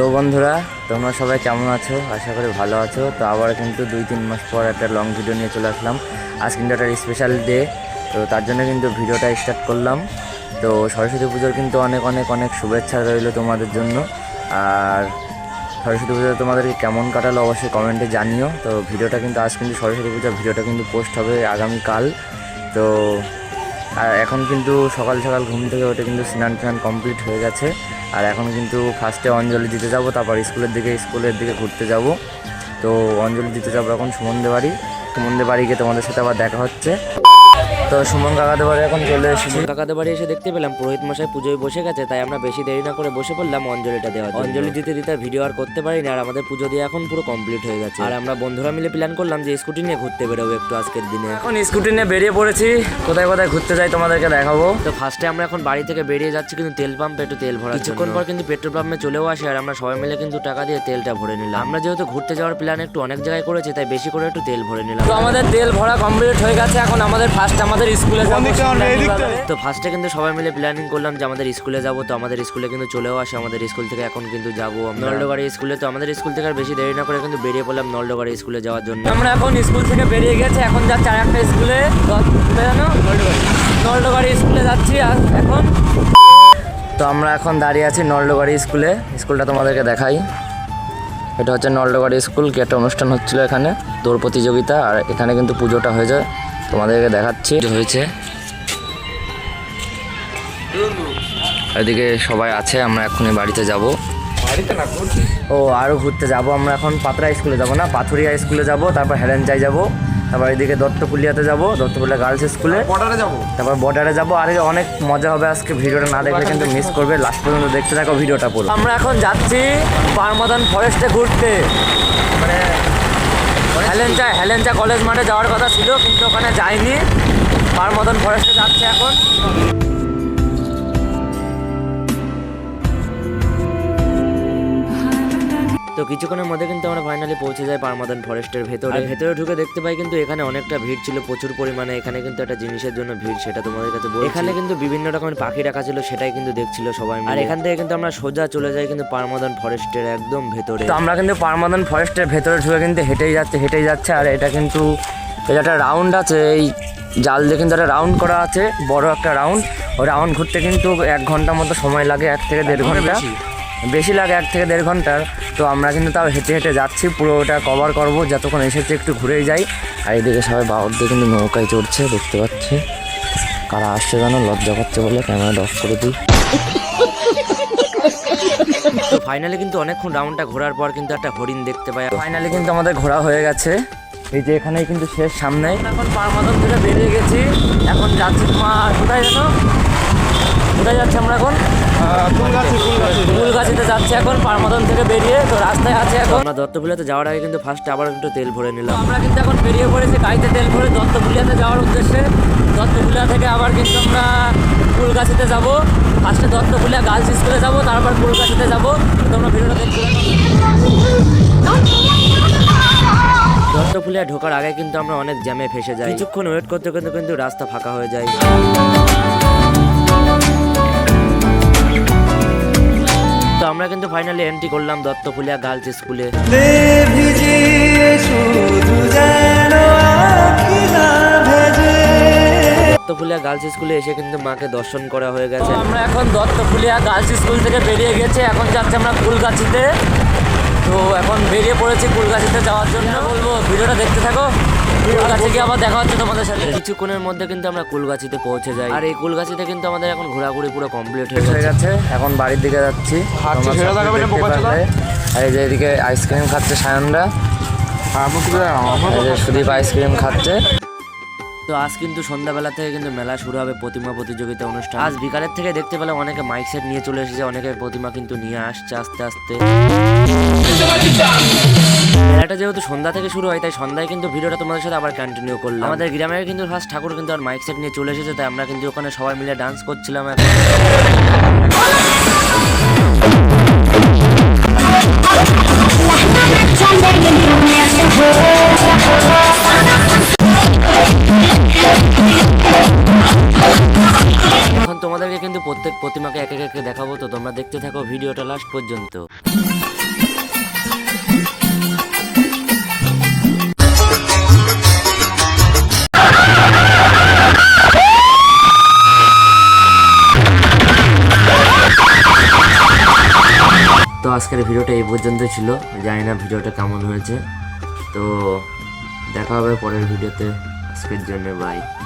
তো বন্ধুরা, তোমরা সবাই কেমন আছো? আশা করি ভালো আছো। তো আবার কিন্তু দুই তিন মাস পর একটা লং ভিডিও নিয়ে চলে আসলাম। আজ কিন্তু একটা স্পেশাল ডে তো তার জন্য কিন্তু ভিডিওটা স্টার্ট করলাম। তো সরস্বতী পুজোর কিন্তু অনেক অনেক অনেক শুভেচ্ছা রইল তোমাদের জন্য। আর সরস্বতী পুজো তোমাদেরকে কেমন কাটালো অবশ্যই কমেন্টে জানিও। তো ভিডিওটা কিন্তু, আজ কিন্তু সরস্বতী পূজার ভিডিওটা কিন্তু পোস্ট হবে আগামীকাল। তো আর এখন কিন্তু সকাল সকাল ঘুম থেকে ওঠে কিন্তু স্নান টান কমপ্লিট হয়ে গেছে। আর এখন কিন্তু ফার্স্টে অঞ্জলি দিতে যাব, তারপর স্কুলের দিকে স্কুলের দিকে ঘুরতে যাব। তো অঞ্জলি দিতে যাব এখন সুমন্দে বাড়ি সুমন্দে বাড়ি গিয়ে তোমাদের সাথে আবার দেখা হচ্ছে। তো সুমন কাকাদের বাড়ি এখন চলে এসেছি। কাকাদের বাড়ি এসে দেখতে পেলাম পুরোহিত মশাই পুজোয় বসে গেছে তাই আমরা বেশি দেরি না করে বসে পড়লাম অঞ্জলিটা দেওয়া অঞ্জলি দিতে দিতে ভিডিও আর করতে পারিনি আর আমাদের পুজো দিয়ে এখন পুরো কমপ্লিট হয়ে গেছে। আর আমরা বন্ধুরা মিলে প্ল্যান করলাম যে স্কুটি নিয়ে ঘুরতে বেরোবো একটু আজকের দিনে। এখন স্কুটি নিয়ে বেরিয়ে পড়েছি কোথায় কোথায় ঘুরতে যাই তোমাদেরকে দেখাবো। তো ফার্স্টে আমরা এখন বাড়ি থেকে বেরিয়ে যাচ্ছি কিন্তু তেল পাম্পে একটু তেল ভরা কিছুক্ষণ পর কিন্তু পেট্রোল পাম্পে চলেও আসে আর আমরা সবাই মিলে কিন্তু টাকা দিয়ে তেলটা ভরে নিলাম। আমরা যেহেতু ঘুরতে যাওয়ার প্ল্যান একটু অনেক জায়গায় করেছি তাই বেশি করে একটু তেল ভরে নিলাম। তো আমাদের তেল ভরা কমপ্লিট হয়ে গেছে এখন আমাদের ফার্স্ট আমাদের স্কুলে তো ফার্স্টে কিন্তু সবাই মিলে প্ল্যানিং করলাম যে আমাদের স্কুলে যাব তো আমাদের স্কুলে কিন্তু চলেও আসে আমাদের স্কুল থেকে এখন কিন্তু যাব নলডোগাড়ি স্কুলে তো আমাদের স্কুল থেকে আর বেশি দেরি না করে কিন্তু বেরিয়ে পড়লাম নলডোগাড়ি স্কুলে যাওয়ার জন্য। আমরা এখন স্কুল থেকে বেরিয়ে গেছে এখন যাচ্ছে আর একটা স্কুলে জানো নলডোগাড়ি। স্কুলে যাচ্ছি এখন। তো আমরা এখন দাঁড়িয়ে আছি নলডোগাড়ি স্কুলে স্কুলটা তোমাদেরকে দেখাই। এটা হচ্ছে নলডোগাড়ি স্কুল কি একটা অনুষ্ঠান হচ্ছিল এখানে দৌড় প্রতিযোগিতা আর এখানে কিন্তু পুজোটা হয়ে যায়। তোমাদেরকে দেখাচ্ছি। হয়েছে? এদিকে সবাই আছে আমরা এখনই বাড়িতে যাব। ও আরও ঘুরতে যাব। আমরা এখন পাতরা স্কুলে যাব না পাথুরিয়া স্কুলে যাব তারপর হেলেঞ্চাই যাব তারপর এদিকে দত্তকুলিয়াতে যাব দত্তকুলিয়া গার্লস স্কুলে। বর্ডারে যাব? তারপর বর্ডারে যাব। আর অনেক মজা হবে আজকে ভিডিওটা না দেখলে কিন্তু মিস করবে। লাস্ট পর্যন্ত দেখতে থাকো ভিডিওটা পুরো। আমরা এখন যাচ্ছি পারমাদান ফরেস্টে ঘুরতে। মানে হেলেঞ্চা হেলেনচা কলেজ মাঠে যাওয়ার কথা ছিল, কিন্তু ওখানে যায়নি। তার মতন ফরেস্টে যাচ্ছে এখন। তো কিছুক্ষণের মধ্যে কিন্তু আমরা ফাইনালি পৌঁছে যাই পারমাদান ফরেস্টের ভেতরে। ভেতরে ঢুকে দেখতে পাই কিন্তু এখানে অনেকটা ভিড় ছিল প্রচুর পরিমাণে। এখানে কিন্তু একটা জিনিসের জন্য ভিড় সেটা তোমাদের কাছে বলছি। এখানে কিন্তু বিভিন্ন রকমের পাখি রাখা ছিল সেটাই কিন্তু দেখছিল সবাই। আর এখান থেকে কিন্তু আমরা সোজা চলে যাই কিন্তু পারমাদান ফরেস্টের একদম ভেতরে। তো আমরা কিন্তু পারমাদান ফরেস্টের ভেতরে ঢুকে কিন্তু হেঁটেই যাচ্ছে হেঁটেই যাচ্ছে। আর এটা কিন্তু এটা একটা রাউন্ড আছে এই জাল দিয়ে কিন্তু একটা রাউন্ড করা আছে বড় একটা রাউন্ড ওই রাউন্ড ঘুরতে কিন্তু এক ঘণ্টা মতো সময় লাগে এক থেকে দেড় ঘণ্টা। বেশি লাগে এক থেকে দেড় ঘণ্টার তো আমরা কিন্তু তাও হেঁটে হেঁটে যাচ্ছি, পুরো ওটা কভার করব, যতক্ষণ এসেছে একটু ঘুরেই যাই। আর এদিকে সবাই বাউর দিয়ে কিন্তু নৌকায় চড়ছে, দেখতে পাচ্ছি। কারা আসছে যেন, লজ্জা করছে বলে ক্যামেরাটা অফ করে দিই। তো ফাইনালি কিন্তু অনেকক্ষণ রাউন্ডটা ঘোরার পর কিন্তু একটা হরিণ দেখতে পাই। ফাইনালি কিন্তু আমাদের ঘোরা হয়ে গেছে। এই যে এখানেই কিন্তু শেষ সামনে এখন পারমাদন থেকে বেরিয়ে গেছি। এখন যাচ্ছি কোথায় যেন কোথায় যাচ্ছি আমরা এখন? ফুলগাছিতে যাচ্ছি এখন পারমাদন থেকে বেরিয়ে তো রাস্তায় আছে এখন। আমরা দত্তপুলাতে যাওয়ার আগে কিন্তু ফার্স্ট আবার একটু তেল ভরে নিলাম। আমরা কিন্তু এখন বেরিয়ে পড়েছি গাড়িতে তেল ভরে দত্তপুলিয়াতে যাওয়ার উদ্দেশ্যে। দত্তপুলিয়া থেকে আবার কিন্তু আমরা ফুলগাছিতে যাব। ফার্স্টে দত্তপুলিয়া গার্লস স্কুলে যাব তারপর ফুলগাছিতে যাব। তোমরা ভিডিওটা দেখতে দত্তপুলিয়া ঢোকার আগে কিন্তু আমরা অনেক জ্যামে ফেসে যাই। কিছুক্ষণ ওয়েট করতে করতে কিন্তু রাস্তা ফাঁকা হয়ে যায়। আমরা কিন্তু ফাইনালি এন্ট্রি করলাম দত্তপুলিয়া গার্লস স্কুলে দত্তপুলিয়া গার্লস স্কুলে এসে কিন্তু মাকে দর্শন করা হয়ে গেছে। আমরা এখন দত্তফুলিয়া গার্লস স্কুল থেকে বেরিয়ে গেছে এখন যাচ্ছে আমরা ফুলগাছিতে তো এখন বেরিয়ে পড়েছি ফুলগাছিতে যাওয়ার জন্য। বলব ভিডিওটা দেখতে থাকো। ফুলগাছি আবার দেখা হচ্ছে তোমাদের সাথে। কিছুক্ষণের মধ্যে কিন্তু আমরা কুলগাছিতে পৌঁছে যাই। আর এই কুলগাছিতে কিন্তু আমাদের এখন ঘোরাঘুরি পুরো কমপ্লিট হয়ে হয়ে গেছে। এখন বাড়ির দিকে যাচ্ছি। আর এই যে এদিকে আইসক্রিম খাচ্ছে সায়নরা আমার কি আমার এই যে সুদীপ আইসক্রিম খাচ্ছে। তো আজ কিন্তু সন্ধ্যাবেলা থেকে কিন্তু মেলা শুরু হবে প্রতিমা প্রতিযোগিতা অনুষ্ঠান। আজ বিকালের থেকে দেখতে পেলাম অনেকে মাইক সেট নিয়ে চলে এসেছে অনেকে প্রতিমা কিন্তু নিয়ে আসছে আস্তে আস্তে। মেলাটা যেহেতু সন্ধ্যা থেকে শুরু হয়, তাই সন্ধ্যায় কিন্তু ভিডিওটা তোমাদের সাথে আবার কন্টিনিউ করলাম। আমাদের গ্রামের কিন্তু ফার্স্ট ঠাকুর কিন্তু আর মাইক সেট নিয়ে চলে এসেছে, তাই আমরা কিন্তু ওখানে সবাই মিলে ডান্স করছিলাম এখন। তোমাদেরকে কিন্তু প্রত্যেক প্রতিমাকে এক একে দেখাবো, তো তোমরা দেখতে থাকো ভিডিওটা লাস্ট পর্যন্ত। আজকের ভিডিওটা এই পর্যন্ত ছিল। জানি না ভিডিওটা কেমন হয়েছে। তো দেখা হবে পরের ভিডিওতে। আজকের জন্য বাই